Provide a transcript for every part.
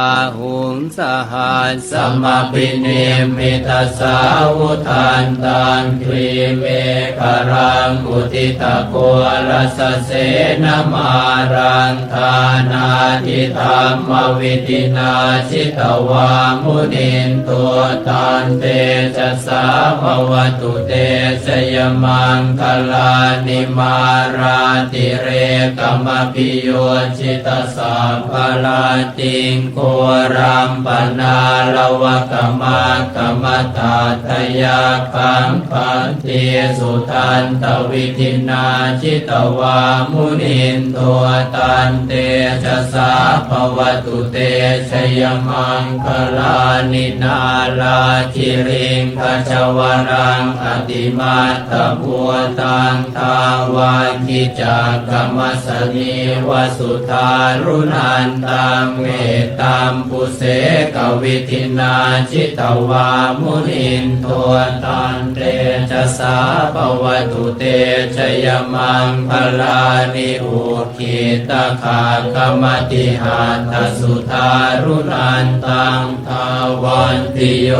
อาหุงสหัสสสัมปิเนมิตาสาวุทานตังครีเมฆรังอุทิตะโกรัสเสนมารังทานาทิธรรมวิตินาชิตวามุนินตัวตันเตจะสาภวตุเตสยมังคลานิมาราติเรกมปิโยชิตสาภลาติงโกรัมปนาลวะกมากรมตาทยาคังปันเทสุทันตวิธินาชิตวามุนินตัวตันเตจะสาภวตุเตชยมังคลานินาลาคิริงขจวรังอติมาตบัวตังทาวาคิจากกรรมสนีวสุธารุนันตังเมตตามปุเสกวิธินาจิตวามุนินโทตันเตจะสาปวัตุเตชยมังพลานิอุคิตขากรรมติหาทสุธารุนันตังทาวันติโย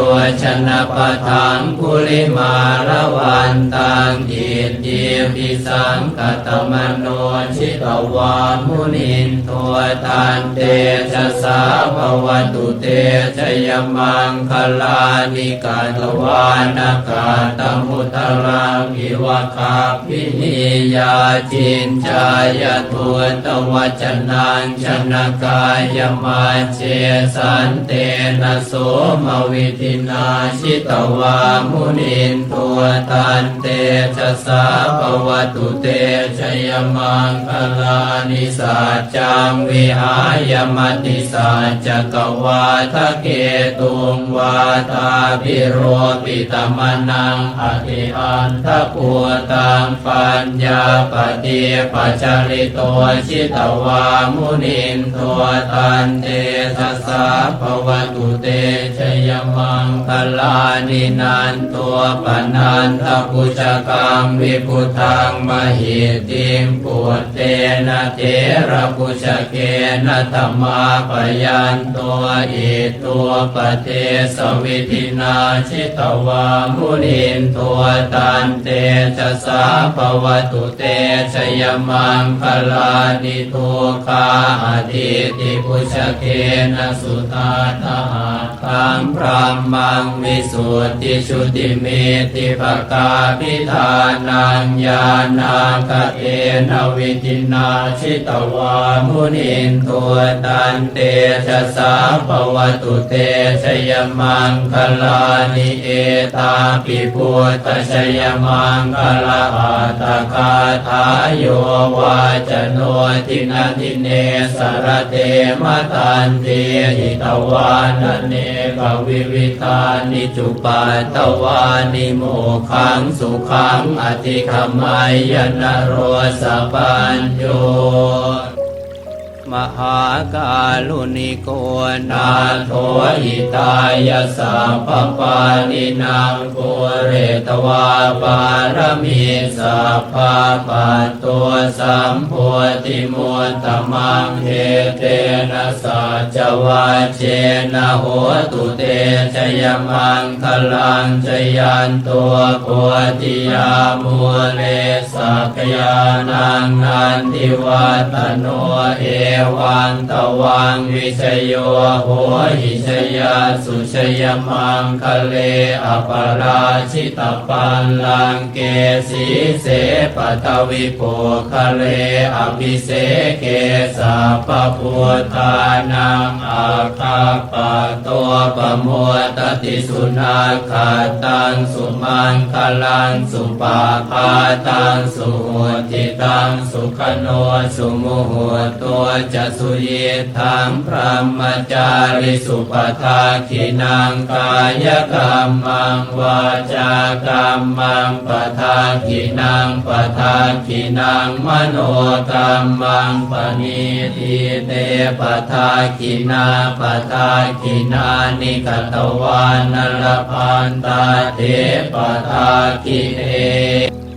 ชนะปะทังกุลิมาละวันตังอิทธิปิสังกตมโนชิตวามุนินโทตันเตจะสาภวตุเตชยมังคลานิกาตวานากาตมุตรังอิวะคาพินิยาจินจายตุตวัจนังชนกายมาเจสันเตนะโสมวิธินาชิตวามุนินตัวตันเตจะสาภวตุเตชยมังคลานิสัจจังวิหายมติสัจจกวาทะเกตุงวาตาปิโรปิตมนังอธิอันทะปูตังปัญญาปฏิปัจจริโตชิตวามุนินตัวตันเตทัสสะภวตุเตชยมังคลานินันตัวปนันทปุจกังวิพุทังมหิติมปุตเตนะเทระปุจเกนะธรรมาปยันตัวอิตัวปเทสวิธินาชิตวามุนินตัวตันเตจะสาภวตุเตชยมังคลานิทุคาอธิติปุชเกนสุตาตาตังพระมังวิสุทธิชุติเมติภกาพิธานังญาณากเตนวิธินาชิตวามุนินตัวตันเตจะสาภวตุเตชยมังคลานิเอตาปิพุตตชยมังคลาอาตคาทายโยวาจโนทินาทิเนสรเตมตันเตหิตวานเนกวิวิธานิจุปัตตวานิโมขังสุขังอธิคมัยยนโรสปัญโย มหากาลุนิโกนาโทหิตายสัพพปานินางปุเรตวาปารมีสัพพะปัตตัวสัมโพธิมุตตมังเทเตนะสัจวาเจนะโหตุเตชยมังคลังชยันตัวโพธิยามุเลสักยานังนันทิวัตโนเอวังตวังวิชโยโหหิชยาสุชยมังคะเลอปราชิตปันลังเกสีเสปตวิโภคะเลอภิเสเกสัพพพุทธานังอาคาปะตัวปะโมตติสุนาคาตังสุมังคลังสุปาพาตังสุโหติตังสุขโนสุโมโหตัวจะสุเยทังพระมจาริสุปทาขินังกายกรรมังวาจากรรมังปทาขินังปทาขินังมโนกรรมังปณิทิเตปทาขินาปทาขินานิกตวานนลพันตาเทปทาขิเน